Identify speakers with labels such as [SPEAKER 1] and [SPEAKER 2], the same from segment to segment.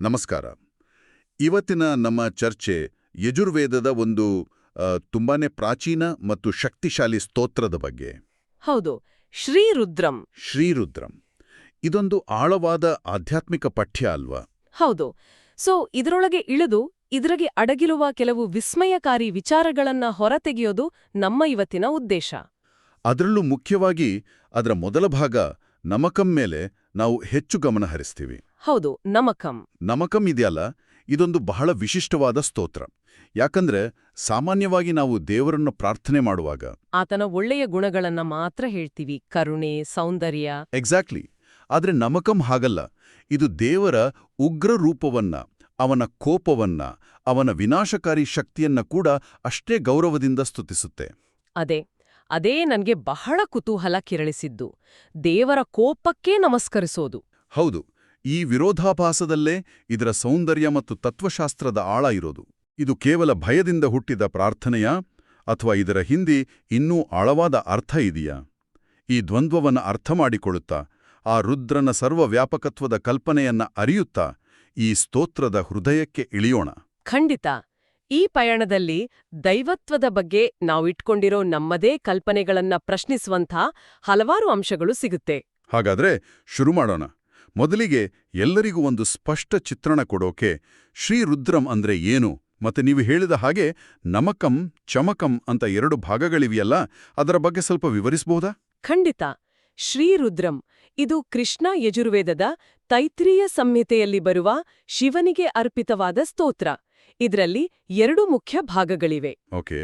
[SPEAKER 1] ನಮಸ್ಕಾರ. ಇವತ್ತಿನ ನಮ್ಮ ಚರ್ಚೆ ಯಜುರ್ವೇದದ ಒಂದು ತುಂಬಾನೇ ಪ್ರಾಚೀನ ಮತ್ತು ಶಕ್ತಿಶಾಲಿ ಸ್ತೋತ್ರದ ಬಗ್ಗೆ.
[SPEAKER 2] ಹೌದು. ಶ್ರೀರುದ್ರಂ.
[SPEAKER 1] ಶ್ರೀರುದ್ರಂ. ಇದೊಂದು ಆಳವಾದ ಆಧ್ಯಾತ್ಮಿಕ ಪಠ್ಯ ಅಲ್ವಾ?
[SPEAKER 2] ಹೌದು. ಸೊ ಇದರೊಳಗೆ ಇಳಿದು ಇದರಗೆ ಅಡಗಿರುವ ಕೆಲವು ವಿಸ್ಮಯಕಾರಿ ವಿಚಾರಗಳನ್ನ ಹೊರತೆಗೆಯೋದು ನಮ್ಮ ಇವತ್ತಿನ ಉದ್ದೇಶ.
[SPEAKER 1] ಅದರಲ್ಲೂ ಮುಖ್ಯವಾಗಿ ಅದರ ಮೊದಲ ಭಾಗ ನಮಕಂ ಮೇಲೆ ನಾವು ಹೆಚ್ಚು ಗಮನ ಹರಿಸ್ತೀವಿ.
[SPEAKER 2] ಹೌದು ನಮಕಂ.
[SPEAKER 1] ನಮಕಂ ಇದೆಯಲ್ಲ ಇದೊಂದು ಬಹಳ ವಿಶಿಷ್ಟವಾದ ಸ್ತೋತ್ರ. ಯಾಕಂದ್ರೆ ಸಾಮಾನ್ಯವಾಗಿ ನಾವು ದೇವರನ್ನು ಪ್ರಾರ್ಥನೆ ಮಾಡುವಾಗ
[SPEAKER 2] ಆತನ ಒಳ್ಳೆಯ ಗುಣಗಳನ್ನ ಮಾತ್ರ ಹೇಳ್ತೀವಿ ಕರುಣೆ ಸೌಂದರ್ಯ.
[SPEAKER 1] ಎಕ್ಸಾಕ್ಟ್ಲಿ ಆದ್ರೆ ನಮಕಂ ಹಾಗಲ್ಲ. ಇದು ದೇವರ ಉಗ್ರ ರೂಪವನ್ನ ಅವನ ಕೋಪವನ್ನ ಅವನ ವಿನಾಶಕಾರಿ ಶಕ್ತಿಯನ್ನ ಕೂಡ ಅಷ್ಟೇ ಗೌರವದಿಂದ ಸ್ತುತಿಸುತ್ತೆ.
[SPEAKER 2] ಅದೇ. ಅದೇ ನನಗೆ ಬಹಳ ಕುತೂಹಲ ಕಿರಳಿಸಿದ್ದು. ದೇವರ ಕೋಪಕ್ಕೇ ನಮಸ್ಕರಿಸೋದು.
[SPEAKER 1] ಹೌದು ಈ ವಿರೋಧಾಭಾಸದಲ್ಲೇ ಇದರ ಸೌಂದರ್ಯ ಮತ್ತು ತತ್ವಶಾಸ್ತ್ರದ ಆಳ ಇರೋದು. ಇದು ಕೇವಲ ಭಯದಿಂದ ಹುಟ್ಟಿದ ಪ್ರಾರ್ಥನೆಯ ಅಥವಾ ಇದರ ಹಿಂದೆ ಇನ್ನೂ ಆಳವಾದ ಅರ್ಥ ಇದೆಯಾ? ಈ ದ್ವಂದ್ವವನ್ನು ಅರ್ಥ ಮಾಡಿಕೊಳ್ಳುತ್ತಾ ಆ ರುದ್ರನ ಸರ್ವವ್ಯಾಪಕತ್ವದ ಕಲ್ಪನೆಯನ್ನ ಅರಿಯುತ್ತಾ ಈ ಸ್ತೋತ್ರದ ಹೃದಯಕ್ಕೆ ಇಳಿಯೋಣ.
[SPEAKER 2] ಖಂಡಿತ. ಈ ಪಯಣದಲ್ಲಿ ದೈವತ್ವದ ಬಗ್ಗೆ ನಾವಿಟ್ಕೊಂಡಿರೋ ನಮ್ಮದೇ ಕಲ್ಪನೆಗಳನ್ನ ಪ್ರಶ್ನಿಸುವಂಥ ಹಲವಾರು ಅಂಶಗಳು ಸಿಗುತ್ತೆ.
[SPEAKER 1] ಹಾಗಾದ್ರೆ ಶುರು ಮಾಡೋಣ. ಮೊದಲಿಗೆ ಎಲ್ಲರಿಗೂ ಒಂದು ಸ್ಪಷ್ಟ ಚಿತ್ರಣ ಕೊಡೋಕೆ ಶ್ರೀರುದ್ರಂ ಅಂದ್ರೆ ಏನು? ಮತ್ತೆ ನೀವು ಹೇಳಿದ ಹಾಗೆ ನಮಕಂ ಚಮಕಂ ಅಂತ ಎರಡು ಭಾಗಗಳಿವೆಯಲ್ಲ ಅದರ ಬಗ್ಗೆ ಸ್ವಲ್ಪ ವಿವರಿಸಬಹುದಾ
[SPEAKER 2] ಖಂಡಿತ. ಶ್ರೀರುದ್ರಂ ಇದು ಕೃಷ್ಣ ಯಜುರ್ವೇದದ ತೈತ್ರಿಯ ಸಂಹಿತೆಯಲ್ಲಿ ಬರುವ ಶಿವನಿಗೆ ಅರ್ಪಿತವಾದ ಸ್ತೋತ್ರ. ಇದರಲ್ಲಿ ಎರಡು ಮುಖ್ಯ ಭಾಗಗಳಿವೆ.
[SPEAKER 1] ಓಕೆ.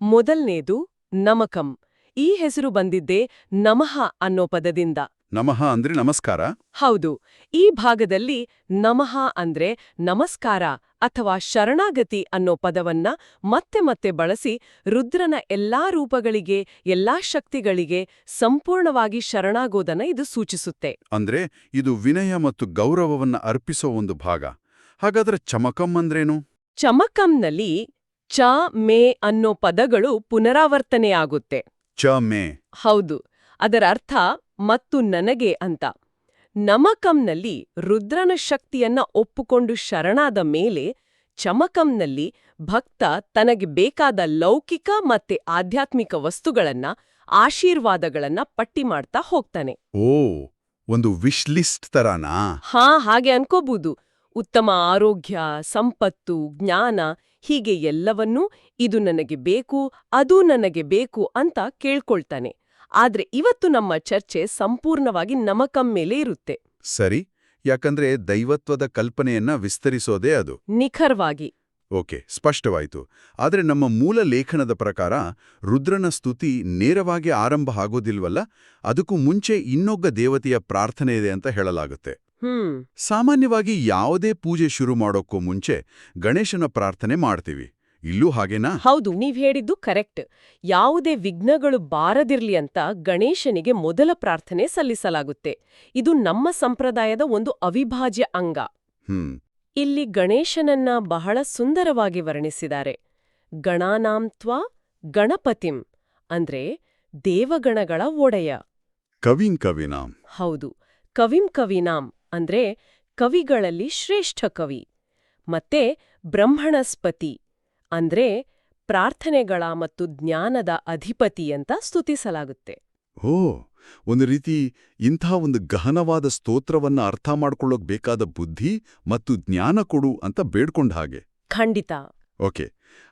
[SPEAKER 2] ಮೊದಲ್ನೇದು ನಮಕಂ. ಈ ಹೆಸರು ಬಂದಿದ್ದೇ ನಮಃ ಅನ್ನೋ ಪದದಿಂದ.
[SPEAKER 1] ನಮಃ ಅಂದ್ರೆ ನಮಸ್ಕಾರ?
[SPEAKER 2] ಹೌದು. ಈ ಭಾಗದಲ್ಲಿ ನಮಃ ಅಂದ್ರೆ ನಮಸ್ಕಾರ ಅಥವಾ ಶರಣಾಗತಿ ಅನ್ನೋ ಪದವನ್ನ ಮತ್ತೆ ಮತ್ತೆ ಬಳಸಿ ರುದ್ರನ ಎಲ್ಲಾ ರೂಪಗಳಿಗೆ ಎಲ್ಲಾ ಶಕ್ತಿಗಳಿಗೆ ಸಂಪೂರ್ಣವಾಗಿ ಶರಣಾಗೋದನ್ನ ಇದು ಸೂಚಿಸುತ್ತೆ.
[SPEAKER 1] ಅಂದ್ರೆ ಇದು ವಿನಯ ಮತ್ತು ಗೌರವವನ್ನ ಅರ್ಪಿಸೋ ಒಂದು ಭಾಗ. ಹಾಗಾದ್ರೆ ಚಮಕಂ ಅಂದ್ರೇನು?
[SPEAKER 2] ಚಮಕಂನಲ್ಲಿ ಚ ಮೇ ಅನ್ನೋ ಪದಗಳು ಪುನರಾವರ್ತನೆಯಾಗುತ್ತೆ
[SPEAKER 1] ಚ ಮೇ.
[SPEAKER 2] ಹೌದು. ಅದರ ಅರ್ಥ ಮತ್ತು ನನಗೆ ಅಂತ. ನಮಕಂನಲ್ಲಿ ರುದ್ರನ ಶಕ್ತಿಯನ್ನ ಒಪ್ಪುಕೊಂಡು ಶರಣಾದ ಮೇಲೆ ಚಮಕಂನಲ್ಲಿ ಭಕ್ತ ತನಗೆ ಬೇಕಾದ ಲೌಕಿಕ ಮತ್ತೆ ಆಧ್ಯಾತ್ಮಿಕ ವಸ್ತುಗಳನ್ನ ಆಶೀರ್ವಾದಗಳನ್ನ ಪಟ್ಟಿ ಮಾಡ್ತಾ ಹೋಗ್ತಾನೆ.
[SPEAKER 1] ಓ ಒಂದು ವಿಶ್ಲಿಸ್ಟ್ ತರಾನಾ?
[SPEAKER 2] ಹಾ ಹಾಗೆ ಅನ್ಕೋಬಹುದು ಉತ್ತಮ ಆರೋಗ್ಯ ಸಂಪತ್ತು ಜ್ಞಾನ ಹೀಗೆ ಎಲ್ಲವನ್ನೂ ಇದು ನನಗೆ ಬೇಕು ಅದು ನನಗೆ ಬೇಕು ಅಂತ ಕೇಳ್ಕೊಳ್ತಾನೆ. ಆದ್ರೆ ಇವತ್ತು ನಮ್ಮ ಚರ್ಚೆ ಸಂಪೂರ್ಣವಾಗಿ ನಮಕಂ ಮೇಲೆ ಇರುತ್ತೆ.
[SPEAKER 1] ಸರಿ ಯಾಕಂದ್ರೆ ದೈವತ್ವದ ಕಲ್ಪನೆಯನ್ನ ವಿಸ್ತರಿಸೋದೇ ಅದು.
[SPEAKER 2] ನಿಖರವಾಗಿ.
[SPEAKER 1] ಓಕೆ ಸ್ಪಷ್ಟವಾಯಿತು. ಆದರೆ ನಮ್ಮ ಮೂಲ ಲೇಖನದ ಪ್ರಕಾರ ರುದ್ರನ ಸ್ತುತಿ ನೇರವಾಗಿ ಆರಂಭ ಆಗೋದಿಲ್ವಲ್ಲ ಅದಕ್ಕೂ ಮುಂಚೆ ಇನ್ನೊಬ್ಬ ದೇವತೆಯ ಪ್ರಾರ್ಥನೆ ಇದೆ ಅಂತ ಹೇಳಲಾಗುತ್ತೆ. ಸಾಮಾನ್ಯವಾಗಿ ಯಾವುದೇ ಪೂಜೆ ಶುರು ಮಾಡೋಕ್ಕೂ ಮುಂಚೆ ಗಣೇಶನ ಪ್ರಾರ್ಥನೆ ಮಾಡ್ತೀವಿ. ಇಲ್ಲೂ ಹಾಗೇನಾ?
[SPEAKER 2] ಹೌದು ನೀವ್ ಹೇಳಿದ್ದು ಕರೆಕ್ಟ್. ಯಾವುದೇ ವಿಘ್ನಗಳು ಬಾರದಿರ್ಲಿ ಅಂತ ಗಣೇಶನಿಗೆ ಮೊದಲ ಪ್ರಾರ್ಥನೆ ಸಲ್ಲಿಸಲಾಗುತ್ತೆ. ಇದು ನಮ್ಮ ಸಂಪ್ರದಾಯದ ಒಂದು ಅವಿಭಾಜ್ಯ ಅಂಗ.
[SPEAKER 1] ಹ್ಮ್.
[SPEAKER 2] ಇಲ್ಲಿ ಗಣೇಶನನ್ನ ಬಹಳ ಸುಂದರವಾಗಿ ವರ್ಣಿಸಿದ್ದಾರೆ. ಗಣಾನಾಂತ್ವ ಗಣಪತಿಂ ಅಂದ್ರೆ ದೇವಗಣಗಳ ಒಡೆಯ.
[SPEAKER 1] ಕವಿಂ ಕವಿನಾಂ.
[SPEAKER 2] ಹೌದು ಕವಿಂ ಕವಿನಾಂ. ಅಂದ್ರೆ ಕವಿಗಳಲ್ಲಿ ಶ್ರೇಷ್ಠ ಕವಿ ಮತ್ತೆ ಬ್ರಹ್ಮಣಸ್ಪತಿ ಅಂದ್ರೆ ಪ್ರಾರ್ಥನೆಗಳ ಮತ್ತು ಜ್ಞಾನದ ಅಧಿಪತಿ ಅಂತ ಸ್ತುತಿಸಲಾಗುತ್ತೆ.
[SPEAKER 1] ಓ ಒಂದು ರೀತಿ ಇಂಥ ಒಂದು ಗಹನವಾದ ಸ್ತೋತ್ರವನ್ನ ಅರ್ಥ ಮಾಡ್ಕೊಳ್ಳೋಕ್ ಬೇಕಾದ ಬುದ್ಧಿ ಮತ್ತು ಜ್ಞಾನ ಕೊಡು ಅಂತ ಬೇಡ್ಕೊಂಡ ಹಾಗೆ.
[SPEAKER 2] ಖಂಡಿತ.
[SPEAKER 1] ಓಕೆ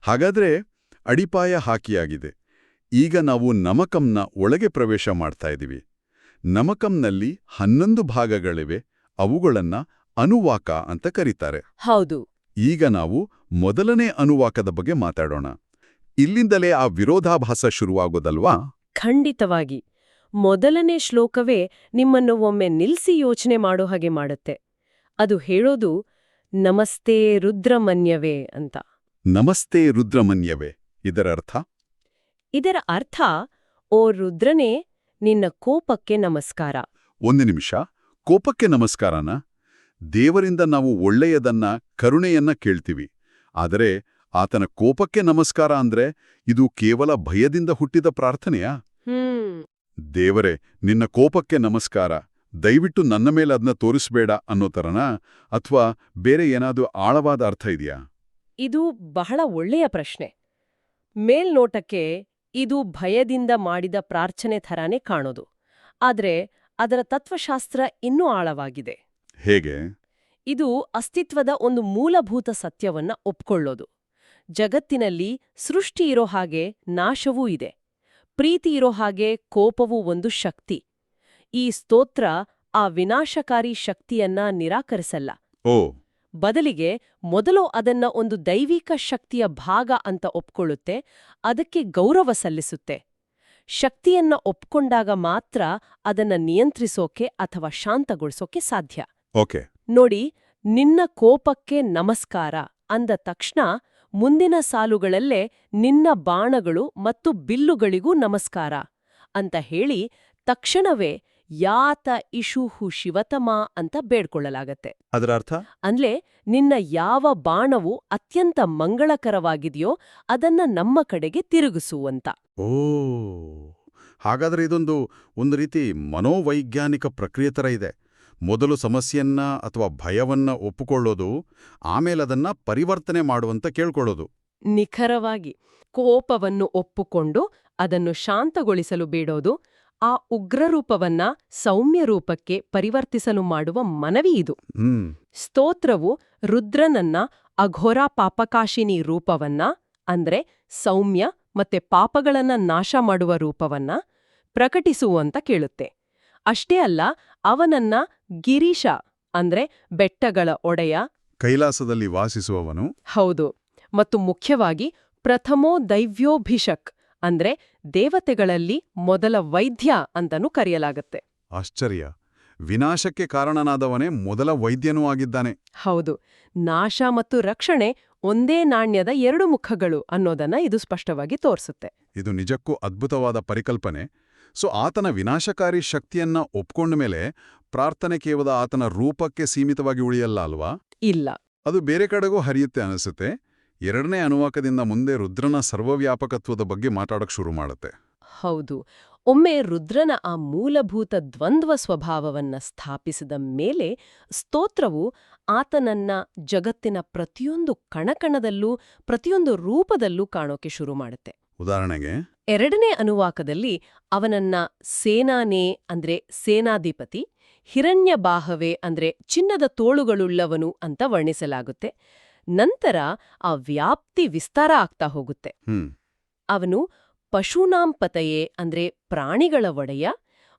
[SPEAKER 1] ಹಾಗಾದ್ರೆ ಅಡಿಪಾಯ ಹಾಕಿಯಾಗಿದೆ. ಈಗ ನಾವು ನಮಕಂನ ಒಳಗೆ ಪ್ರವೇಶ ಮಾಡ್ತಾ ಇದ್ದೀವಿ ನಮಕಂನಲ್ಲಿ ಹನ್ನೊಂದು ಭಾಗಗಳಿವೆ. ಅವುಗಳನ್ನ ಅನುವಾಕ ಅಂತ ಕರೀತಾರೆ.
[SPEAKER 2] ಹೌದು.
[SPEAKER 1] ಈಗ ನಾವು ಮೊದಲನೇ ಅನುವಾಕದ ಬಗ್ಗೆ ಮಾತಾಡೋಣ. ಇಲ್ಲಿಂದಲೇ ಆ ವಿರೋಧಾಭಾಸ ಶುರುವಾಗೋದಲ್ವಾ?
[SPEAKER 2] ಖಂಡಿತವಾಗಿ. ಮೊದಲನೇ ಶ್ಲೋಕವೇ ನಿಮ್ಮನ್ನು ಒಮ್ಮೆ ನಿಲ್ಸಿ ಯೋಚನೆ ಮಾಡೋ ಹಾಗೆ ಮಾಡುತ್ತೆ. ಅದು ಹೇಳೋದು ನಮಸ್ತೆ ರುದ್ರಮನ್ಯವೇ ಅಂತ.
[SPEAKER 1] ನಮಸ್ತೆ ರುದ್ರಮನ್ಯವೇ ಇದರರ್ಥ
[SPEAKER 2] ಇದರ ಅರ್ಥ ಓ ರುದ್ರನೇ ನಿನ್ನ ಕೋಪಕ್ಕೆ ನಮಸ್ಕಾರ.
[SPEAKER 1] ಒಂದು ನಿಮಿಷ. ಕೋಪಕ್ಕೆ ನಮಸ್ಕಾರನ? ದೇವರಿಂದ ನಾವು ಒಳ್ಳೆಯದನ್ನ ಕರುಣೆಯನ್ನ ಕೇಳ್ತೀವಿ. ಆದರೆ ಆತನ ಕೋಪಕ್ಕೆ ನಮಸ್ಕಾರ ಅಂದ್ರೆ ಇದು ಕೇವಲ ಭಯದಿಂದ ಹುಟ್ಟಿದ ಪ್ರಾರ್ಥನೆಯಾ? ದೇವರೇ ನಿನ್ನ ಕೋಪಕ್ಕೆ ನಮಸ್ಕಾರ. ದಯವಿಟ್ಟು ನನ್ನ ಮೇಲೆ ಅದನ್ನ ತೋರಿಸ್ಬೇಡ ಅನ್ನೋ ಥರನಾ ಅಥವಾ ಬೇರೆ ಏನಾದ್ರೂ ಆಳವಾದ ಅರ್ಥ ಇದೆಯಾ?
[SPEAKER 2] ಇದು ಬಹಳ ಒಳ್ಳೆಯ ಪ್ರಶ್ನೆ. ಮೇಲ್ನೋಟಕ್ಕೆ ಇದು ಭಯದಿಂದ ಮಾಡಿದ ಪ್ರಾರ್ಥನೆ ಥರಾನೇ ಕಾಣೋದು. ಆದ್ರೆ ಅದರ ತತ್ವಶಾಸ್ತ್ರ ಇನ್ನೂ ಆಳವಾಗಿದೆ.
[SPEAKER 1] ಹೇಗೆ?
[SPEAKER 2] ಇದು ಅಸ್ತಿತ್ವದ ಒಂದು ಮೂಲಭೂತ ಸತ್ಯವನ್ನ ಒಪ್ಕೊಳ್ಳೋದು. ಜಗತ್ತಿನಲ್ಲಿ ಸೃಷ್ಟಿ ಇರೋ ಹಾಗೆ ನಾಶವೂ ಇದೆ. ಪ್ರೀತಿ ಇರೋ ಹಾಗೆ ಕೋಪವೂ ಒಂದು ಶಕ್ತಿ. ಈ ಸ್ತೋತ್ರ ಆ ವಿನಾಶಕಾರಿ ಶಕ್ತಿಯನ್ನ ನಿರಾಕರಿಸಲ್ಲ.
[SPEAKER 1] ಓ.
[SPEAKER 2] ಬದಲಿಗೆ ಮೊದಲು ಅದನ್ನ ಒಂದು ದೈವಿಕ ಶಕ್ತಿಯ ಭಾಗ ಅಂತ ಒಪ್ಕೊಳ್ಳುತ್ತೆ ಅದಕ್ಕೆ ಗೌರವ ಸಲ್ಲಿಸುತ್ತೆ. ಶಕ್ತಿಯನ್ನ ಒಪ್ಕೊಂಡಾಗ ಮಾತ್ರ ಅದನ್ನ ನಿಯಂತ್ರಿಸೋಕೆ ಅಥವಾ ಶಾಂತಗೊಳಿಸೋಕೆ ಸಾಧ್ಯ.
[SPEAKER 1] ಓಕೆ.
[SPEAKER 2] ನೋಡಿ ನಿನ್ನ ಕೋಪಕ್ಕೆ ನಮಸ್ಕಾರ ಅಂದ ತಕ್ಷಣ ಮುಂದಿನ ಸಾಲುಗಳಲ್ಲೇ ನಿನ್ನ ಬಾಣಗಳು ಮತ್ತು ಬಿಲ್ಲುಗಳಿಗೂ ನಮಸ್ಕಾರ ಅಂತ ಹೇಳಿ ತಕ್ಷಣವೇ ಯಾತ ಇಶುಹು ಶಿವತಮ ಅಂತ ಬೇಡ್ಕೊಳ್ಳಲಾಗತ್ತೆ.
[SPEAKER 1] ಅದರ ಅರ್ಥ?
[SPEAKER 2] ಅಂದ್ರೆ ನಿನ್ನ ಯಾವ ಬಾಣವು ಅತ್ಯಂತ ಮಂಗಳಕರವಾಗಿದೆಯೋ ಅದನ್ನ ನಮ್ಮ ಕಡೆಗೆ ತಿರುಗಿಸುವಂತ
[SPEAKER 1] ಓ ಹಾಗಾದ್ರೆ ಇದೊಂದು ಒಂದು ರೀತಿ ಮನೋವೈಜ್ಞಾನಿಕ ಪ್ರಕ್ರಿಯೆ ಥರ ಇದೆ. ಮೊದಲು ಸಮಸ್ಯೆಯನ್ನ ಅಥವಾ ಭಯವನ್ನ ಒಪ್ಪಿಕೊಳ್ಳೋದು ಆಮೇಲೆ ಅದನ್ನ ಪರಿವರ್ತನೆ ಮಾಡುವಂತ ಕೇಳ್ಕೊಳ್ಳೋದು.
[SPEAKER 2] ನಿಖರವಾಗಿ ಕೋಪವನ್ನು ಒಪ್ಪುಕೊಂಡು ಅದನ್ನು ಶಾಂತಗೊಳಿಸಲು ಬೇಡೋದು ಆ ಉಗ್ರರೂಪವನ್ನ ಸೌಮ್ಯ ರೂಪಕ್ಕೆ ಪರಿವರ್ತಿಸಲು ಮಾಡುವ ಮನವಿ ಇದು. ಸ್ತೋತ್ರವು ರುದ್ರನನ್ನ ಅಘೋರ ಪಾಪಕಾಶಿನಿ ರೂಪವನ್ನ ಅಂದ್ರೆ ಸೌಮ್ಯ ಮತ್ತೆ ಪಾಪಗಳನ್ನ ನಾಶ ಮಾಡುವ ರೂಪವನ್ನ ಪ್ರಕಟಿಸುವಂತ ಕೇಳುತ್ತೆ. ಅಷ್ಟೇ ಅಲ್ಲ ಅವನನ್ನ ಗಿರೀಶ ಅಂದ್ರೆ ಬೆಟ್ಟಗಳ ಒಡೆಯ
[SPEAKER 1] ಕೈಲಾಸದಲ್ಲಿ ವಾಸಿಸುವವನು
[SPEAKER 2] ಹೌದು. ಮತ್ತು ಮುಖ್ಯವಾಗಿ ಪ್ರಥಮೋ ದೈವ್ಯೋಭಿಷಕ್ ಅಂದ್ರೆ ದೇವತೆಗಳಲ್ಲಿ ಮೊದಲ ವೈದ್ಯ ಅಂತನೂ ಕರೆಯಲಾಗತ್ತೆ.
[SPEAKER 1] ಆಶ್ಚರ್ಯ. ವಿನಾಶಕ್ಕೆ ಕಾರಣನಾದವನೇ ಮೊದಲ ವೈದ್ಯನೂ ಆಗಿದ್ದಾನೆ.
[SPEAKER 2] ಹೌದು. ನಾಶ ಮತ್ತು ರಕ್ಷಣೆ ಒಂದೇ ನಾಣ್ಯದ ಎರಡು ಮುಖಗಳು ಅನ್ನೋದನ್ನ ಇದು ಸ್ಪಷ್ಟವಾಗಿ ತೋರಿಸುತ್ತೆ.
[SPEAKER 1] ಇದು ನಿಜಕ್ಕೂ ಅದ್ಭುತವಾದ ಪರಿಕಲ್ಪನೆ. ಸೊ ಆತನ ವಿನಾಶಕಾರಿ ಶಕ್ತಿಯನ್ನ ಒಪ್ಕೊಂಡ ಮೇಲೆ ಪ್ರಾರ್ಥನೆ ಕೇವಲ ಆತನ ರೂಪಕ್ಕೆ ಸೀಮಿತವಾಗಿ ಉಳಿಯಲ್ಲ ಅಲ್ವಾ?
[SPEAKER 2] ಇಲ್ಲ.
[SPEAKER 1] ಅದು ಬೇರೆ ಕಡೆಗೂ ಹರಿಯುತ್ತೆ ಅನಿಸುತ್ತೆ. ಎರಡನೇ ಅನುವಾಕದಿಂದ ಮುಂದೆ ರುದ್ರನ ಸರ್ವವ್ಯಾಪಕತ್ವದ ಬಗ್ಗೆ ಮಾತಾಡಕ್ ಶುರು ಮಾಡುತ್ತೆ.
[SPEAKER 2] ಹೌದು. ಒಮ್ಮೆ ರುದ್ರನ ಆ ಮೂಲಭೂತ ದ್ವಂದ್ವ ಸ್ವಭಾವವನ್ನ ಸ್ಥಾಪಿಸಿದ ಮೇಲೆ ಸ್ತೋತ್ರವು ಆತನನ್ನ ಜಗತ್ತಿನ ಪ್ರತಿಯೊಂದು ಕಣಕಣದಲ್ಲೂ ಪ್ರತಿಯೊಂದು ರೂಪದಲ್ಲೂ ಕಾಣೋಕೆ ಶುರು ಮಾಡುತ್ತೆ.
[SPEAKER 1] ಉದಾಹರಣೆಗೆ
[SPEAKER 2] ಎರಡನೇ ಅನುವಾಕದಲ್ಲಿ ಅವನನ್ನ ಸೇನಾನೆ ಅಂದ್ರೆ ಸೇನಾಧಿಪತಿ ಹಿರಣ್ಯ ಬಾಹವೆ ಅಂದ್ರೆ ಚಿನ್ನದ ತೋಳುಗಳುಳ್ಳವನು ಅಂತ ವರ್ಣಿಸಲಾಗುತ್ತೆ. ನಂತರ ಆ ವ್ಯಾಪ್ತಿ ವಿಸ್ತಾರ ಆಗ್ತಾ ಹೋಗುತ್ತೆ. ಅವನು ಪಶೂನಾಂಪತಯೇ ಅಂದ್ರೆ ಪ್ರಾಣಿಗಳ ಒಡೆಯ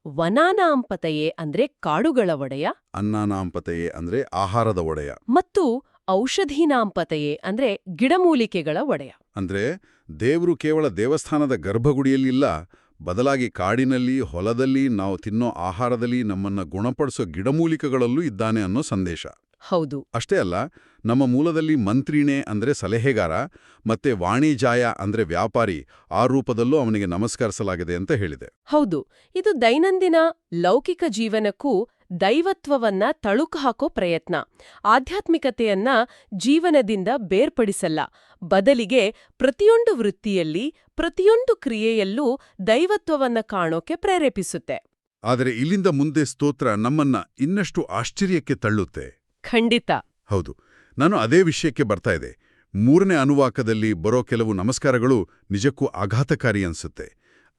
[SPEAKER 2] ವನಾನಾಂಪತಯೇ ಅಂದ್ರೆ ಕಾಡುಗಳ ಒಡೆಯ?
[SPEAKER 1] ಅನ್ನನಾಂಪತೆಯೇ ಅಂದ್ರೆ ಆಹಾರದ ಒಡೆಯ.
[SPEAKER 2] ಮತ್ತು ಔಷಧೀನಾಂಪತಯೇ ಅಂದ್ರೆ ಗಿಡಮೂಲಿಕೆಗಳ ಒಡೆಯ?
[SPEAKER 1] ಅಂದ್ರೆ ದೇವರು ಕೇವಲ ದೇವಸ್ಥಾನದ ಗರ್ಭಗುಡಿಯಲ್ಲಿಲ್ಲ ಬದಲಾಗಿ ಕಾಡಿನಲ್ಲಿ ಹೊಲದಲ್ಲಿ ನಾವು ತಿನ್ನೋ ಆಹಾರದಲ್ಲಿ ನಮ್ಮನ್ನ ಗುಣಪಡಿಸೋ ಗಿಡಮೂಲಿಕೆಗಳಲ್ಲೂ ಇದ್ದಾನೆ ಅನ್ನೋ ಸಂದೇಶ.
[SPEAKER 2] ಹೌದು.
[SPEAKER 1] ಅಷ್ಟೇ ಅಲ್ಲ ನಮ್ಮ ಮೂಲದಲ್ಲಿ ಮಂತ್ರಿಣೆ ಅಂದ್ರೆ ಸಲಹೆಗಾರ ಮತ್ತೆ ವಾಣಿಜಾಯ ಅಂದ್ರೆ ವ್ಯಾಪಾರಿ ಆ ರೂಪದಲ್ಲೂ ಅವನಿಗೆ ನಮಸ್ಕರಿಸಲಾಗಿದೆ ಅಂತ ಹೇಳಿದೆ.
[SPEAKER 2] ಹೌದು ಇದು ದೈನಂದಿನ ಲೌಕಿಕ ಜೀವನಕ್ಕೂ ದೈವತ್ವವನ್ನ ತಳುಕು ಹಾಕೋ ಪ್ರಯತ್ನ. ಆಧ್ಯಾತ್ಮಿಕತೆಯನ್ನ ಜೀವನದಿಂದ ಬೇರ್ಪಡಿಸಲ್ಲ. ಬದಲಿಗೆ ಪ್ರತಿಯೊಂದು ವೃತ್ತಿಯಲ್ಲಿ ಪ್ರತಿಯೊಂದು ಕ್ರಿಯೆಯಲ್ಲೂ ದೈವತ್ವವನ್ನ ಕಾಣೋಕೆ ಪ್ರೇರೇಪಿಸುತ್ತೆ.
[SPEAKER 1] ಆದರೆ ಇಲ್ಲಿಂದ ಮುಂದೆ ಸ್ತೋತ್ರ ನಮ್ಮನ್ನ ಇನ್ನಷ್ಟು ಆಶ್ಚರ್ಯಕ್ಕೆ ತಳ್ಳುತ್ತೆ.
[SPEAKER 2] ಖಂಡಿತ.
[SPEAKER 1] ಹೌದು. ನಾನು ಅದೇ ವಿಷಯಕ್ಕೆ ಬರ್ತಾ ಇದೆ ಮೂರನೇ ಅನುವಾಕದಲ್ಲಿ ಬರೋ ಕೆಲವು ನಮಸ್ಕಾರಗಳು ನಿಜಕ್ಕೂ ಆಘಾತಕಾರಿ ಅನ್ಸುತ್ತೆ.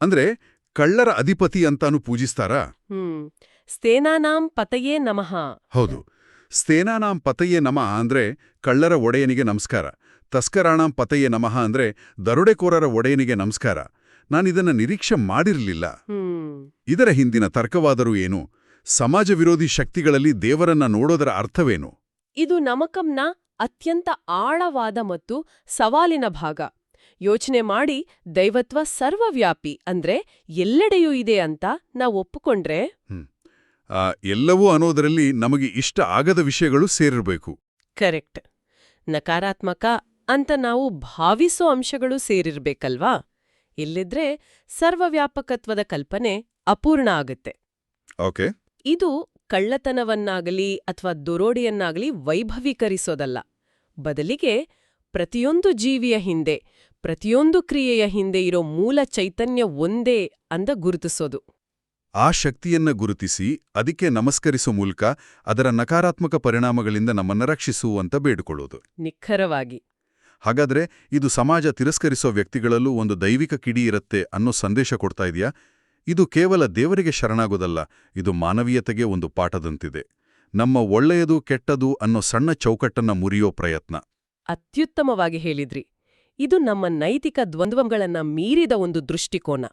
[SPEAKER 1] ಅಂದ್ರೆ ಕಳ್ಳರ ಅಧಿಪತಿ ಅಂತಾನು ಪೂಜಿಸ್ತಾರಾ?
[SPEAKER 2] ಸ್ತೇನಾನಾಂ ಪತಯೇ ನಮಃ.
[SPEAKER 1] ಹೌದು. ಸ್ತೇನಾನಾಂ ಪತಯೇ ನಮಃ ಅಂದ್ರೆ ಕಳ್ಳರ ಒಡೆಯನಿಗೆ ನಮಸ್ಕಾರ. ತಸ್ಕರಾಣಾಂ ಪತಯೇ ನಮಃ ಅಂದ್ರೆ ದರೋಡೆಕೋರರ ಒಡೆಯನಿಗೆ ನಮಸ್ಕಾರ. ನಾನಿದನ್ನ ನಿರೀಕ್ಷೆ ಮಾಡಿರಲಿಲ್ಲ. ಇದರ ಹಿಂದಿನ ತರ್ಕವಾದರೂ ಏನು? ಸಮಾಜ ವಿರೋಧಿ ಶಕ್ತಿಗಳಲ್ಲಿ ದೇವರನ್ನ ನೋಡೋದರ ಅರ್ಥವೇನು?
[SPEAKER 2] ಇದು ನಮಕಂನ ಅತ್ಯಂತ ಆಳವಾದ ಮತ್ತು ಸವಾಲಿನ ಭಾಗ. ಯೋಚನೆ ಮಾಡಿ ದೈವತ್ವ ಸರ್ವವ್ಯಾಪಿ ಅಂದ್ರೆ ಎಲ್ಲೆಡೆಯೂ ಇದೆ ಅಂತ ನಾವು ಒಪ್ಪಿಕೊಂಡ್ರೆ?
[SPEAKER 1] ಎಲ್ಲವೂ ಅನ್ನೋದರಲ್ಲಿ ನಮಗೆ ಇಷ್ಟ ಆಗದ ವಿಷಯಗಳು ಸೇರಿರಬೇಕು.
[SPEAKER 2] ಕರೆಕ್ಟ್. ನಕಾರಾತ್ಮಕ ಅಂತ ನಾವು ಭಾವಿಸೋ ಅಂಶಗಳು ಸೇರಿರ್ಬೇಕಲ್ವಾ? ಇಲ್ಲಿದ್ರೆ ಸರ್ವವ್ಯಾಪಕತ್ವದ ಕಲ್ಪನೆ ಅಪೂರ್ಣ ಆಗುತ್ತೆ.
[SPEAKER 1] ಓಕೆ.
[SPEAKER 2] ಇದು ಕಳ್ಳತನವನ್ನಾಗಲಿ ಅಥವಾ ದುರೋಡೆಯನ್ನಾಗಲಿ ವೈಭವೀಕರಿಸೋದಲ್ಲ. ಬದಲಿಗೆ ಪ್ರತಿಯೊಂದು ಜೀವಿಯ ಹಿಂದೆ ಪ್ರತಿಯೊಂದು ಕ್ರಿಯೆಯ ಹಿಂದೆ ಇರೋ ಮೂಲ ಚೈತನ್ಯ ಒಂದೇ ಅಂದ ಗುರುತಿಸೋದು.
[SPEAKER 1] ಆ ಶಕ್ತಿಯನ್ನ ಗುರುತಿಸಿ ಅದಕ್ಕೆ ನಮಸ್ಕರಿಸೋ ಮೂಲಕ ಅದರ ನಕಾರಾತ್ಮಕ ಪರಿಣಾಮಗಳಿಂದ ನಮ್ಮನ್ನ ರಕ್ಷಿಸುವಂತ ಬೇಡಿಕೊಳ್ಳೋದು.
[SPEAKER 2] ನಿಖರವಾಗಿ.
[SPEAKER 1] ಹಾಗಾದ್ರೆ ಇದು ಸಮಾಜ ತಿರಸ್ಕರಿಸೋ ವ್ಯಕ್ತಿಗಳಲ್ಲೂ ಒಂದು ದೈವಿಕ ಕಿಡಿ ಇರುತ್ತೆ ಅನ್ನೋ ಸಂದೇಶ ಕೊಡ್ತಾ ಇದೆಯಾ? ಇದು ಕೇವಲ ದೇವರಿಗೆ ಶರಣಾಗೋದಲ್ಲ ಇದು ಮಾನವೀಯತೆಗೆ ಒಂದು ಪಾಠದಂತಿದೆ. ನಮ್ಮ ಒಳ್ಳೆಯದು ಕೆಟ್ಟದು ಅನ್ನೋ ಸಣ್ಣ ಚೌಕಟ್ಟನ್ನ ಮುರಿಯೋ ಪ್ರಯತ್ನ.
[SPEAKER 2] ಅತ್ಯುತ್ತಮವಾಗಿ ಹೇಳಿದ್ರಿ. ಇದು ನಮ್ಮ ನೈತಿಕ ದ್ವಂದ್ವಗಳನ್ನ ಮೀರಿದ ಒಂದು ದೃಷ್ಟಿಕೋನ.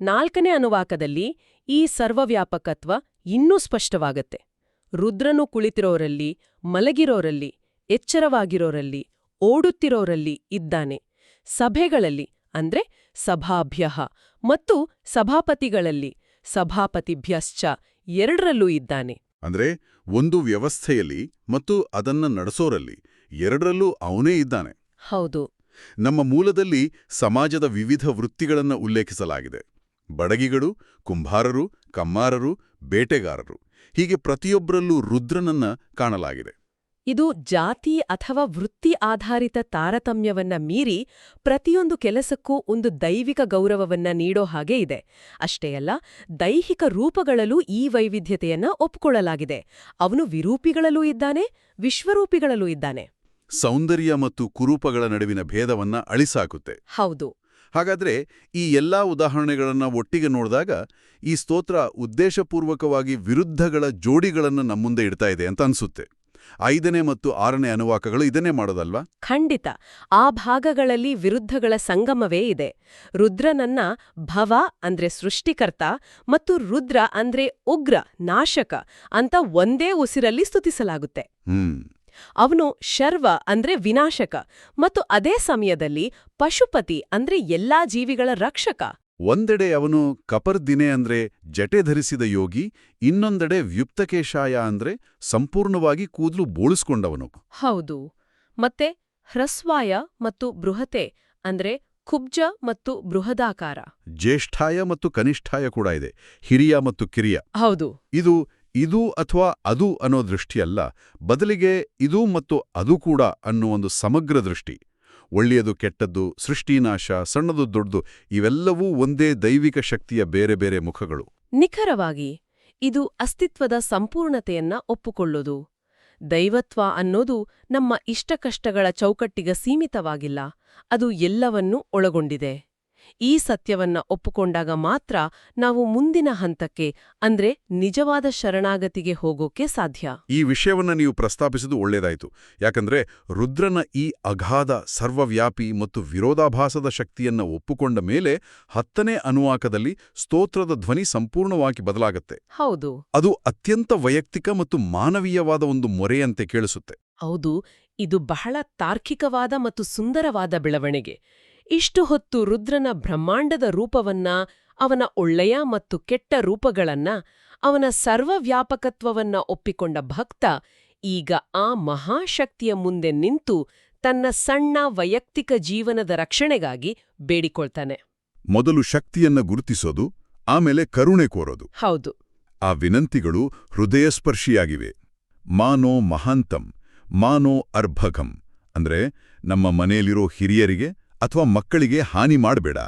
[SPEAKER 2] ನಾಲ್ಕನೇ ಅನುವಾಕದಲ್ಲಿ ಈ ಸರ್ವವ್ಯಾಪಕತ್ವ ಇನ್ನೂ ಸ್ಪಷ್ಟವಾಗತ್ತೆ. ರುದ್ರನು ಕುಳಿತಿರೋರಲ್ಲಿ ಮಲಗಿರೋರಲ್ಲಿ ಎಚ್ಚರವಾಗಿರೋರಲ್ಲಿ ಓಡುತ್ತಿರೋರಲ್ಲಿ ಇದ್ದಾನೆ. ಸಭೆಗಳಲ್ಲಿ ಅಂದ್ರೆ ಸಭಾಭ್ಯ ಮತ್ತು ಸಭಾಪತಿಗಳಲ್ಲಿ ಸಭಾಪತಿಭ್ಯಶ್ಚ ಎರಡರಲ್ಲೂ ಇದ್ದಾನೆ.
[SPEAKER 1] ಅಂದ್ರೆ ಒಂದು ವ್ಯವಸ್ಥೆಯಲ್ಲಿ ಮತ್ತು ಅದನ್ನ ನಡೆಸೋರಲ್ಲಿ ಎರಡರಲ್ಲೂ ಅವನೇ ಇದ್ದಾನೆ.
[SPEAKER 2] ಹೌದು.
[SPEAKER 1] ನಮ್ಮ ಮೂಲದಲ್ಲಿ ಸಮಾಜದ ವಿವಿಧ ವೃತ್ತಿಗಳನ್ನು ಉಲ್ಲೇಖಿಸಲಾಗಿದೆ. ಬಡಗಿಗಳು ಕುಂಭಾರರು ಕಮ್ಮಾರರು ಬೇಟೆಗಾರರು ಹೀಗೆ ಪ್ರತಿಯೊಬ್ಬರಲ್ಲೂ ರುದ್ರನನ್ನ ಕಾಣಲಾಗಿದೆ.
[SPEAKER 2] ಇದು ಜಾತಿ ಅಥವಾ ವೃತ್ತಿ ಆಧಾರಿತ ತಾರತಮ್ಯವನ್ನ ಮೀರಿ ಪ್ರತಿಯೊಂದು ಕೆಲಸಕ್ಕೂ ಒಂದು ದೈವಿಕ ಗೌರವವನ್ನ ನೀಡೋ ಹಾಗೆ ಇದೆ. ಅಷ್ಟೇ ಅಲ್ಲ ದೈಹಿಕ ರೂಪಗಳಲ್ಲೂ ಈ ವೈವಿಧ್ಯತೆಯನ್ನ ಒಪ್ಪಿಕೊಳ್ಳಲಾಗಿದೆ ಅವನು ವಿರೂಪಿಗಳಲ್ಲೂ ಇದ್ದಾನೆ ವಿಶ್ವರೂಪಿಗಳಲ್ಲೂ ಇದ್ದಾನೆ.
[SPEAKER 1] ಸೌಂದರ್ಯ ಮತ್ತು ಕುರೂಪಗಳ ನಡುವಿನ ಭೇದವನ್ನ ಅಳಿಸಾಕುತ್ತೆ.
[SPEAKER 2] ಹೌದು.
[SPEAKER 1] ಹಾಗಾದ್ರೆ ಈ ಎಲ್ಲಾ ಉದಾಹರಣೆಗಳನ್ನ ಒಟ್ಟಿಗೆ ನೋಡಿದಾಗ ಈ ಸ್ತೋತ್ರ ಉದ್ದೇಶಪೂರ್ವಕವಾಗಿ ವಿರುದ್ಧಗಳ ಜೋಡಿಗಳನ್ನ ನಮ್ಮುಂದೆ ಇಡ್ತಾ ಇದೆ ಅಂತ ಅನ್ಸುತ್ತೆ. ಐದನೇ ಮತ್ತು ಆರನೇ ಅನುವಾಕಗಳು ಇದನ್ನೇ ಮಾಡೋದಲ್ವಾ?
[SPEAKER 2] ಖಂಡಿತ. ಆ ಭಾಗಗಳಲ್ಲಿ ವಿರುದ್ಧಗಳ ಸಂಗಮವೇ ಇದೆ. ರುದ್ರನನ್ನ ಭವ ಅಂದ್ರೆ ಸೃಷ್ಟಿಕರ್ತ ಮತ್ತು ರುದ್ರ ಅಂದ್ರೆ ಉಗ್ರ ನಾಶಕ ಅಂತ ಒಂದೇ ಉಸಿರಲ್ಲಿ ಸ್ತುತಿಸಲಾಗುತ್ತೆ. ಅವನು ಶರ್ವ ಅಂದ್ರೆ ವಿನಾಶಕ ಮತ್ತು ಅದೇ ಸಮಯದಲ್ಲಿ ಪಶುಪತಿ ಅಂದ್ರೆ ಎಲ್ಲಾ ಜೀವಿಗಳ ರಕ್ಷಕ.
[SPEAKER 1] ಒಂದೆಡೆ ಅವನು ಕಪರ್ದಿನೆ ಅಂದ್ರೆ ಜಟೆ ಧರಿಸಿದ ಯೋಗಿ ಇನ್ನೊಂದೆಡೆ ವ್ಯುಪ್ತಕೇಶಾಯ ಅಂದ್ರೆ ಸಂಪೂರ್ಣವಾಗಿ ಕೂದಲು ಬೋಳಿಸ್ಕೊಂಡವನು.
[SPEAKER 2] ಹೌದು. ಮತ್ತೆ ಹ್ರಸ್ವಾಯ ಮತ್ತು ಬೃಹತೆ ಅಂದ್ರೆ ಕುಬ್ಜ ಮತ್ತು ಬೃಹದಾಕಾರ.
[SPEAKER 1] ಜ್ಯೇಷ್ಠಾಯ ಮತ್ತು ಕನಿಷ್ಠಾಯ ಕೂಡ ಇದೆ ಹಿರಿಯ ಮತ್ತು ಕಿರಿಯ.
[SPEAKER 2] ಹೌದು.
[SPEAKER 1] ಇದು ಇದು ಅಥವಾ ಅದು ಅನ್ನೋ ದೃಷ್ಟಿಯಲ್ಲ ಬದಲಿಗೆ ಇದು ಮತ್ತು ಅದು ಕೂಡ ಅನ್ನೋ ಒಂದು ಸಮಗ್ರ ದೃಷ್ಟಿ. ಒಳ್ಳೆಯದು, ಕೆಟ್ಟದ್ದು, ಸೃಷ್ಟಿನಾಶ, ಸಣ್ಣದು, ದೊಡ್ಡದು, ಇವೆಲ್ಲವೂ ಒಂದೇ ದೈವಿಕ ಶಕ್ತಿಯ ಬೇರೆ ಬೇರೆ ಮುಖಗಳು.
[SPEAKER 2] ನಿಖರವಾಗಿ, ಇದು ಅಸ್ತಿತ್ವದ ಸಂಪೂರ್ಣತೆಯನ್ನ ಒಪ್ಪುಕೊಳ್ಳೋದು. ದೈವತ್ವ ಅನ್ನೋದು ನಮ್ಮ ಇಷ್ಟಕಷ್ಟಗಳ ಚೌಕಟ್ಟಿಗ ಸೀಮಿತವಾಗಿಲ್ಲ, ಅದು ಎಲ್ಲವನ್ನೂ ಒಳಗೊಂಡಿದೆ. ಈ ಸತ್ಯವನ್ನ ಒಪ್ಪಿಕೊಂಡಾಗ ಮಾತ್ರ ನಾವು ಮುಂದಿನ ಹಂತಕ್ಕೆ ಅಂದ್ರೆ ನಿಜವಾದ ಶರಣಾಗತಿಗೆ ಹೋಗೋಕೆ ಸಾಧ್ಯ.
[SPEAKER 1] ಈ ವಿಷಯವನ್ನ ನೀವು ಪ್ರಸ್ತಾಪಿಸಿದ್ದು ಒಳ್ಳೆಯದಾಯಿತು ಯಾಕಂದ್ರೆ ರುದ್ರನ ಈ ಅಗಾಧ ಸರ್ವವ್ಯಾಪಿ ಮತ್ತು ವಿರೋಧಾಭಾಸದ ಶಕ್ತಿಯನ್ನ ಒಪ್ಪಿಕೊಂಡ ಮೇಲೆ ಹತ್ತನೇ ಅನುವಾಕದಲ್ಲಿ ಸ್ತೋತ್ರದ ಧ್ವನಿ ಸಂಪೂರ್ಣವಾಗಿ ಬದಲಾಗುತ್ತೆ.
[SPEAKER 2] ಹೌದು.
[SPEAKER 1] ಅದು ಅತ್ಯಂತ ವೈಯಕ್ತಿಕ ಮತ್ತು ಮಾನವೀಯವಾದ ಒಂದು ಮೊರೆಯಂತೆ ಕೇಳಿಸುತ್ತೆ.
[SPEAKER 2] ಹೌದು ಇದು ಬಹಳ ತಾರ್ಕಿಕವಾದ ಮತ್ತು ಸುಂದರವಾದ ಬೆಳವಣಿಗೆ. ಇಷ್ಟು ಹೊತ್ತು ರುದ್ರನ ಬ್ರಹ್ಮಾಂಡದ ರೂಪವನ್ನ ಅವನ ಒಳ್ಳೆಯ ಮತ್ತು ಕೆಟ್ಟ ರೂಪಗಳನ್ನ ಅವನ ಸರ್ವವ್ಯಾಪಕತ್ವವನ್ನ ಒಪ್ಪಿಕೊಂಡ ಭಕ್ತ ಈಗ ಆ ಮಹಾಶಕ್ತಿಯ ಮುಂದೆ ನಿಂತು ತನ್ನ ಸಣ್ಣ ವೈಯಕ್ತಿಕ ಜೀವನದ ರಕ್ಷಣೆಗಾಗಿ ಬೇಡಿಕೊಳ್ತಾನೆ.
[SPEAKER 1] ಮೊದಲು ಶಕ್ತಿಯನ್ನ ಗುರುತಿಸೋದು ಆಮೇಲೆ ಕರುಣೆ ಕೋರೋದು.
[SPEAKER 2] ಹೌದು.
[SPEAKER 1] ಆ ವಿನಂತಿಗಳು ಹೃದಯಸ್ಪರ್ಶಿಯಾಗಿವೆ. ಮಾನೋ ಮಹಾಂತಂ ಮಾನೋ ಅರ್ಭಕಂ ಅಂದ್ರೆ ನಮ್ಮ ಮನೆಯಲ್ಲಿರೋ ಹಿರಿಯರಿಗೆ ಅಥವಾ ಮಕ್ಕಳಿಗೆ ಹಾನಿ ಮಾಡಬೇಡ.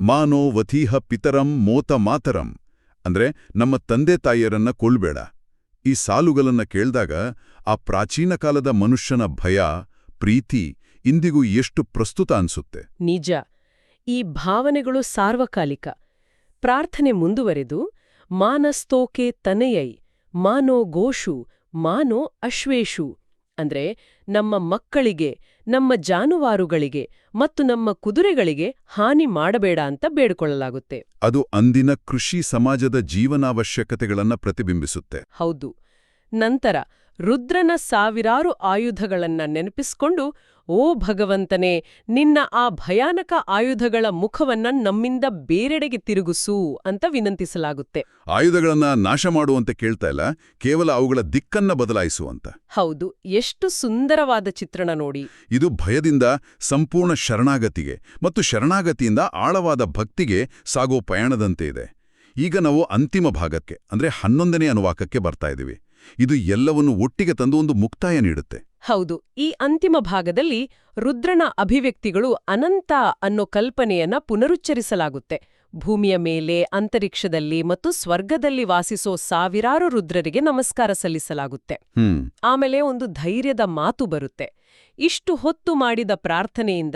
[SPEAKER 1] ಮಾನೋ ವತೀಹ ಪಿತರಂ ಮೋತ ಮಾತರಂ. ಅಂದ್ರೆ ನಮ್ಮ ತಂದೆ ತಾಯಿಯರನ್ನ ಕೊಲ್ಬೇಡ. ಈ ಸಾಲುಗಳನ್ನ ಕೇಳಿದಾಗ ಆ ಪ್ರಾಚೀನ ಕಾಲದ ಮನುಷ್ಯನ ಭಯ ಪ್ರೀತಿ ಇಂದಿಗೂ ಎಷ್ಟು ಪ್ರಸ್ತುತ ಅನ್ಸುತ್ತೆ.
[SPEAKER 2] ನಿಜ. ಈ ಭಾವನೆಗಳು ಸಾರ್ವಕಾಲಿಕ. ಪ್ರಾರ್ಥನೆ ಮುಂದುವರೆದು ಮಾನಸ್ತೋಕೆ ತನೆಯೈ ಮಾನೋ ಗೋಷು ಮಾನೋ ಅಶ್ವೇಷು. ಅಂದ್ರೆ ನಮ್ಮ ಮಕ್ಕಳಿಗೆ ನಮ್ಮ ಜಾನುವಾರುಗಳಿಗೆ ಮತ್ತು ನಮ್ಮ ಕುದುರೆಗಳಿಗೆ ಹಾನಿ ಮಾಡಬೇಡ ಅಂತ ಬೇಡಿಕೊಳ್ಳಲಾಗುತ್ತೆ.
[SPEAKER 1] ಅದು ಅಂದಿನ ಕೃಷಿ ಸಮಾಜದ ಜೀವನಾವಶ್ಯಕತೆಗಳನ್ನ ಪ್ರತಿಬಿಂಬಿಸುತ್ತೆ.
[SPEAKER 2] ಹೌದು. ನಂತರ ರುದ್ರನ ಸಾವಿರಾರು ಆಯುಧಗಳನ್ನ ನೆನಪಿಸ್ಕೊಂಡು ಓ ಭಗವಂತನೇ ನಿನ್ನ ಆ ಭಯಾನಕ ಆಯುಧಗಳ ಮುಖವನ್ನ ನಮ್ಮಿಂದ ಬೇರೆಡೆಗೆ ತಿರುಗಿಸು ಅಂತ ವಿನಂತಿಸಲಾಗುತ್ತೆ.
[SPEAKER 1] ಆಯುಧಗಳನ್ನ ನಾಶ ಮಾಡುವಂತೆ ಕೇಳ್ತಾ ಇಲ್ಲ ಕೇವಲ ಅವುಗಳ ದಿಕ್ಕನ್ನ ಬದಲಾಯಿಸುವಂತ
[SPEAKER 2] ಹೌದು ಎಷ್ಟು ಸುಂದರವಾದ ಚಿತ್ರಣ ನೋಡಿ.
[SPEAKER 1] ಇದು ಭಯದಿಂದ ಸಂಪೂರ್ಣ ಶರಣಾಗತಿಗೆ ಮತ್ತು ಶರಣಾಗತಿಯಿಂದ ಆಳವಾದ ಭಕ್ತಿಗೆ ಸಾಗೋ ಪಯಣದಂತೆ ಇದೆ. ಈಗ ನಾವು ಅಂತಿಮ ಭಾಗಕ್ಕೆ ಅಂದ್ರೆ ಹನ್ನೊಂದನೇ ಅನುವಾಕಕ್ಕೆ ಬರ್ತಾ ಇದ್ದೀವಿ. ಇದು ಎಲ್ಲವನ್ನು ಒಟ್ಟಿಗೆ ತಂದು ಒಂದು ಮುಕ್ತಾಯ ನೀಡುತ್ತೆ.
[SPEAKER 2] ಹೌದು ಈ ಅಂತಿಮ ಭಾಗದಲ್ಲಿ ರುದ್ರನ ಅಭಿವ್ಯಕ್ತಿಗಳು ಅನಂತ ಅನ್ನೋ ಕಲ್ಪನೆಯನ್ನ ಪುನರುಚ್ಚರಿಸಲಾಗುತ್ತೆ. ಭೂಮಿಯ ಮೇಲೆ ಅಂತರಿಕ್ಷದಲ್ಲಿ ಮತ್ತು ಸ್ವರ್ಗದಲ್ಲಿ ವಾಸಿಸೋ ಸಾವಿರಾರು ರುದ್ರರಿಗೆ ನಮಸ್ಕಾರ ಸಲ್ಲಿಸಲಾಗುತ್ತೆ. ಆಮೇಲೆ ಒಂದು ಧೈರ್ಯದ ಮಾತು ಬರುತ್ತೆ. ಇಷ್ಟು ಹೊತ್ತು ಮಾಡಿದ ಪ್ರಾರ್ಥನೆಯಿಂದ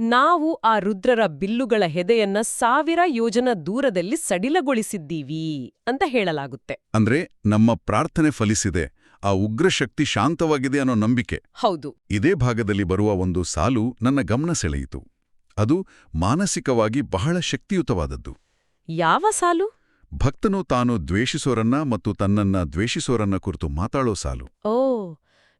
[SPEAKER 2] ನಾವು ಆ ರುದ್ರರ ಬಿಲ್ಲುಗಳ ಹೆದೆಯನ್ನ ಸಾವಿರ ಯೋಜನ ದೂರದಲ್ಲಿ ಸಡಿಲಗೊಳಿಸಿದ್ದೀವಿ ಅಂತ ಹೇಳಲಾಗುತ್ತೆ.
[SPEAKER 1] ಅಂದ್ರೆ ನಮ್ಮ ಪ್ರಾರ್ಥನೆ ಫಲಿಸಿದೆ. ಆ ಉಗ್ರಶಕ್ತಿ ಶಾಂತವಾಗಿದೆ ಅನ್ನೋ ನಂಬಿಕೆ.
[SPEAKER 2] ಹೌದು.
[SPEAKER 1] ಇದೇ ಭಾಗದಲ್ಲಿ ಬರುವ ಒಂದು ಸಾಲು ನನ್ನ ಗಮನ ಸೆಳೆಯಿತು. ಅದು ಮಾನಸಿಕವಾಗಿ ಬಹಳ ಶಕ್ತಿಯುತವಾದದ್ದು.
[SPEAKER 2] ಯಾವ ಸಾಲು?
[SPEAKER 1] ಭಕ್ತನು ತಾನು ದ್ವೇಷಿಸೋರನ್ನ ಮತ್ತು ತನ್ನನ್ನ ದ್ವೇಷಿಸೋರನ್ನ ಕುರಿತು ಮಾತಾಡೋ ಸಾಲು.
[SPEAKER 2] ಓ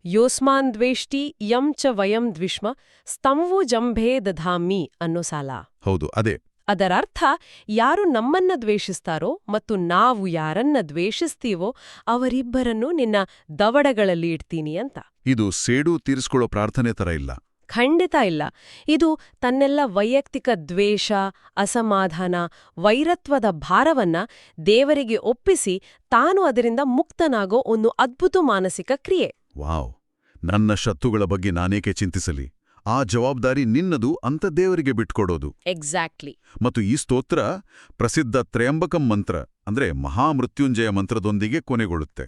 [SPEAKER 2] ಯೋಸ್ಮಾನ್ ದ್ವೇಷ್ಟಿ ಯಂ ಚ ವಯಂ ದ್ವಿಷ್ಮ ಸ್ತಂವು ಜಂಭೇ ದಧಾಮಿ ಅನ್ನೋ ಸಾಲ.
[SPEAKER 1] ಹೌದು ಅದೇ.
[SPEAKER 2] ಅದರರ್ಥ ಯಾರು ನಮ್ಮನ್ನ ದ್ವೇಷಿಸ್ತಾರೋ ಮತ್ತು ನಾವು ಯಾರನ್ನ ದ್ವೇಷಿಸ್ತೀವೋ ಅವರಿಬ್ಬರನ್ನು ನಿನ್ನ ದವಡಗಳಲ್ಲಿ ಇಡ್ತೀನಿ ಅಂತ.
[SPEAKER 1] ಇದು ಸೇಡು ತೀರಿಸ್ಕೊಳ್ಳೋ ಪ್ರಾರ್ಥನೆ ತರ ಇಲ್ಲ.
[SPEAKER 2] ಖಂಡಿತ ಇಲ್ಲ. ಇದು ತನ್ನೆಲ್ಲ ವೈಯಕ್ತಿಕ ದ್ವೇಷ ಅಸಮಾಧಾನ ವೈರತ್ವದ ಭಾರವನ್ನ ದೇವರಿಗೆ ಒಪ್ಪಿಸಿ ತಾನು ಅದರಿಂದ ಮುಕ್ತನಾಗೋ ಒಂದು ಅದ್ಭುತ ಮಾನಸಿಕ ಕ್ರಿಯೆ.
[SPEAKER 1] ವಾವ್. ನನ್ನ ಶತ್ರುಗಳ ಬಗ್ಗೆ ನಾನೇಕೆ ಚಿಂತಿಸಲಿ? ಆ ಜವಾಬ್ದಾರಿ ನಿನ್ನದು ಅಂತ ದೇವರಿಗೆ ಬಿಟ್ಕೊಡೋದು.
[SPEAKER 2] ಎಕ್ಸಾಕ್ಟ್ಲಿ
[SPEAKER 1] ಮತ್ತು ಈ ಸ್ತೋತ್ರ ಪ್ರಸಿದ್ಧ ತ್ರಯಂಬಕಂ ಮಂತ್ರ ಅಂದ್ರೆ ಮಹಾಮೃತ್ಯುಂಜಯ ಮಂತ್ರದೊಂದಿಗೆ ಕೊನೆಗೊಳ್ಳುತ್ತೆ.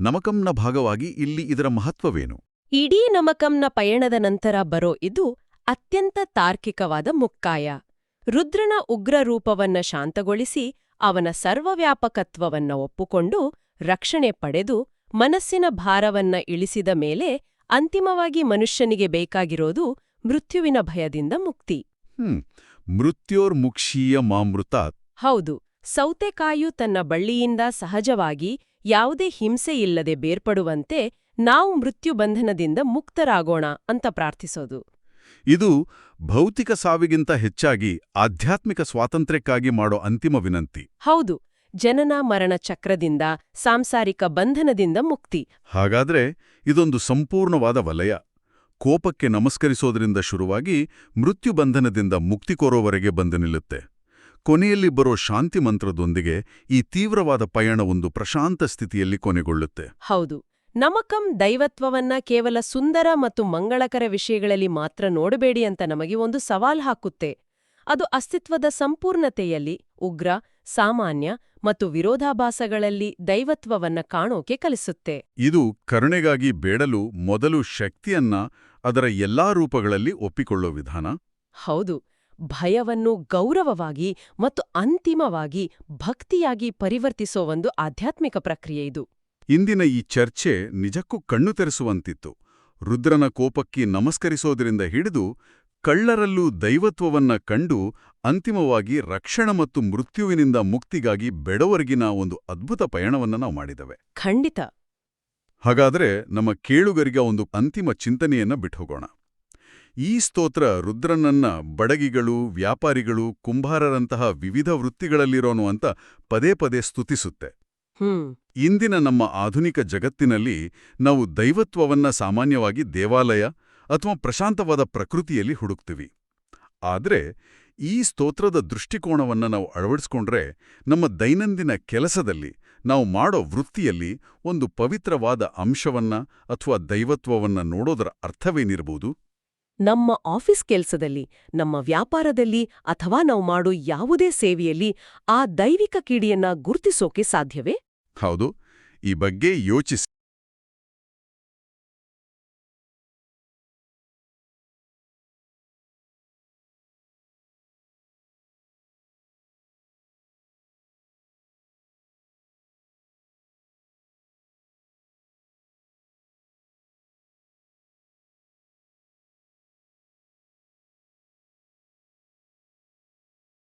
[SPEAKER 1] ನಮಕಂನ ಭಾಗವಾಗಿ ಇಲ್ಲಿ ಇದರ ಮಹತ್ವವೇನು?
[SPEAKER 2] ಇಡೀ ನಮಕಂನ ಪಯಣದ ನಂತರ ಬರೋ ಇದು ಅತ್ಯಂತ ತಾರ್ಕಿಕವಾದ ಮುಕ್ಕಾಯ. ರುದ್ರನ ಉಗ್ರ ರೂಪವನ್ನ ಶಾಂತಗೊಳಿಸಿ ಅವನ ಸರ್ವವ್ಯಾಪಕತ್ವವನ್ನ ಒಪ್ಪುಕೊಂಡು ರಕ್ಷಣೆ ಪಡೆದು ಮನಸ್ಸಿನ ಭಾರವನ್ನ ಇಳಿಸಿದ ಮೇಲೆ ಅಂತಿಮವಾಗಿ ಮನುಷ್ಯನಿಗೆ ಬೇಕಾಗಿರೋದು ಮೃತ್ಯುವಿನ ಭಯದಿಂದ ಮುಕ್ತಿ.
[SPEAKER 1] ಹ್ಮ್. ಮೃತ್ಯೋರ್ಮುಕ್ಷೀಯ ಮಾಮೃತಾತ್.
[SPEAKER 2] ಹೌದು. ಸೌತೆಕಾಯು ತನ್ನ ಬಳ್ಳಿಯಿಂದ ಸಹಜವಾಗಿ ಯಾವುದೇ ಹಿಂಸೆಯಿಲ್ಲದೆ ಬೇರ್ಪಡುವಂತೆ ನಾವು ಮೃತ್ಯು ಬಂಧನದಿಂದ ಮುಕ್ತರಾಗೋಣ ಅಂತ ಪ್ರಾರ್ಥಿಸೋದು.
[SPEAKER 1] ಇದು ಭೌತಿಕ ಸಾವಿಗಿಂತ ಹೆಚ್ಚಾಗಿ ಆಧ್ಯಾತ್ಮಿಕ ಸ್ವಾತಂತ್ರ್ಯಕ್ಕಾಗಿ ಮಾಡೋ ಅಂತಿಮ ವಿನಂತಿ.
[SPEAKER 2] ಹೌದು. ಜನನ ಮರಣ ಚಕ್ರದಿಂದ ಸಾಂಸಾರಿಕ ಬಂಧನದಿಂದ ಮುಕ್ತಿ.
[SPEAKER 1] ಹಾಗಾದ್ರೆ ಇದೊಂದು ಸಂಪೂರ್ಣವಾದ ವಲಯ. ಕೋಪಕ್ಕೆ ನಮಸ್ಕರಿಸೋದ್ರಿಂದ ಶುರುವಾಗಿ ಮೃತ್ಯು ಬಂಧನದಿಂದ ಮುಕ್ತಿ ಕೋರೋವರೆಗೆ ಬಂದು ನಿಲ್ಲುತ್ತೆ. ಕೊನೆಯಲ್ಲಿ ಬರೋ ಶಾಂತಿ ಮಂತ್ರದೊಂದಿಗೆ ಈ ತೀವ್ರವಾದ ಪಯಣ ಒಂದು ಪ್ರಶಾಂತ ಸ್ಥಿತಿಯಲ್ಲಿ ಕೊನೆಗೊಳ್ಳುತ್ತೆ.
[SPEAKER 2] ಹೌದು. ನಮಕಂ ದೈವತ್ವವನ್ನ ಕೇವಲ ಸುಂದರ ಮತ್ತು ಮಂಗಳಕರ ವಿಷಯಗಳಲ್ಲಿ ಮಾತ್ರ ನೋಡಬೇಡಿ ಅಂತ ನಮಗೆ ಒಂದು ಸವಾಲ್ ಹಾಕುತ್ತೆ. ಅದು ಅಸ್ತಿತ್ವದ ಸಂಪೂರ್ಣತೆಯಲ್ಲಿ ಉಗ್ರ ಸಾಮಾನ್ಯ ಮತ್ತು ವಿರೋಧಾಭಾಸಗಳಲ್ಲಿ ದೈವತ್ವವನ್ನ ಕಾಣೋಕೆ ಕಲಿಸುತ್ತೆ.
[SPEAKER 1] ಇದು ಕರುಣೆಗಾಗಿ ಬೇಡಲು ಮೊದಲು ಶಕ್ತಿಯನ್ನ ಅದರ ಎಲ್ಲಾ ರೂಪಗಳಲ್ಲಿ ಒಪ್ಪಿಕೊಳ್ಳೋ ವಿಧಾನ?
[SPEAKER 2] ಹೌದು. ಭಯವನ್ನು ಗೌರವವಾಗಿ ಮತ್ತು ಅಂತಿಮವಾಗಿ ಭಕ್ತಿಯಾಗಿ ಪರಿವರ್ತಿಸೋ ಒಂದು ಆಧ್ಯಾತ್ಮಿಕ ಪ್ರಕ್ರಿಯೆ ಇದು.
[SPEAKER 1] ಇಂದಿನ ಈ ಚರ್ಚೆ ನಿಜಕ್ಕೂ ಕಣ್ಣು ತೆರೆಸುವಂತಿತ್ತು. ರುದ್ರನ ಕೋಪಕ್ಕೆ ನಮಸ್ಕರಿಸೋದರಿಂದ ಹಿಡಿದು ಕಳ್ಳರಲ್ಲೂ ದೈವತ್ವವನ್ನ ಕಂಡು ಅಂತಿಮವಾಗಿ ರಕ್ಷಣ ಮತ್ತು ಮೃತ್ಯುವಿನಿಂದ ಮುಕ್ತಿಗಾಗಿ ಬೆಡವರೆಗಿನ ಒಂದು ಅದ್ಭುತ ಪಯಣವನ್ನ ನಾವು ಮಾಡಿದವೆ.
[SPEAKER 2] ಖಂಡಿತ.
[SPEAKER 1] ಹಾಗಾದ್ರೆ ನಮ್ಮ ಕೇಳುಗರಿಗೆ ಒಂದು ಅಂತಿಮ ಚಿಂತನೆಯನ್ನ ಬಿಟ್ಟುಹೋಗೋಣ ಈ ಸ್ತೋತ್ರ ರುದ್ರನನ್ನ ಬಡಗಿಗಳು ವ್ಯಾಪಾರಿಗಳು ಕುಂಭಾರರಂತಹ ವಿವಿಧ ವೃತ್ತಿಗಳಲ್ಲಿರೋನು ಅಂತ ಪದೇ ಪದೇ ಸ್ತುತಿಸುತ್ತೆ. ಇಂದಿನ ನಮ್ಮ ಆಧುನಿಕ ಜಗತ್ತಿನಲ್ಲಿ ನಾವು ದೈವತ್ವವನ್ನ ಸಾಮಾನ್ಯವಾಗಿ ದೇವಾಲಯ ಅಥವಾ ಪ್ರಶಾಂತವಾದ ಪ್ರಕೃತಿಯಲ್ಲಿ ಹುಡುಕ್ತೀವಿ. ಆದರೆ ಈ ಸ್ತೋತ್ರದ ದೃಷ್ಟಿಕೋನವನ್ನ ನಾವು ಅಳವಡಿಸ್ಕೊಂಡ್ರೆ ನಮ್ಮ ದೈನಂದಿನ ಕೆಲಸದಲ್ಲಿ ನಾವು ಮಾಡೋ ವೃತ್ತಿಯಲ್ಲಿ ಒಂದು ಪವಿತ್ರವಾದ ಅಂಶವನ್ನ ಅಥವಾ ದೈವತ್ವವನ್ನ ನೋಡೋದರ ಅರ್ಥವೇನಿರಬಹುದು
[SPEAKER 2] ನಮ್ಮ ಆಫೀಸ್ ಕೆಲಸದಲ್ಲಿ ನಮ್ಮ ವ್ಯಾಪಾರದಲ್ಲಿ ಅಥವಾ ನಾವು ಮಾಡೋ ಯಾವುದೇ ಸೇವೆಯಲ್ಲಿ ಆ ದೈವಿಕ ಕಿಡಿಯನ್ನ ಗುರ್ತಿಸೋಕೆ ಸಾಧ್ಯವೇ?
[SPEAKER 1] ಹೌದು. ಈ ಬಗ್ಗೆ ಯೋಚಿಸಿ.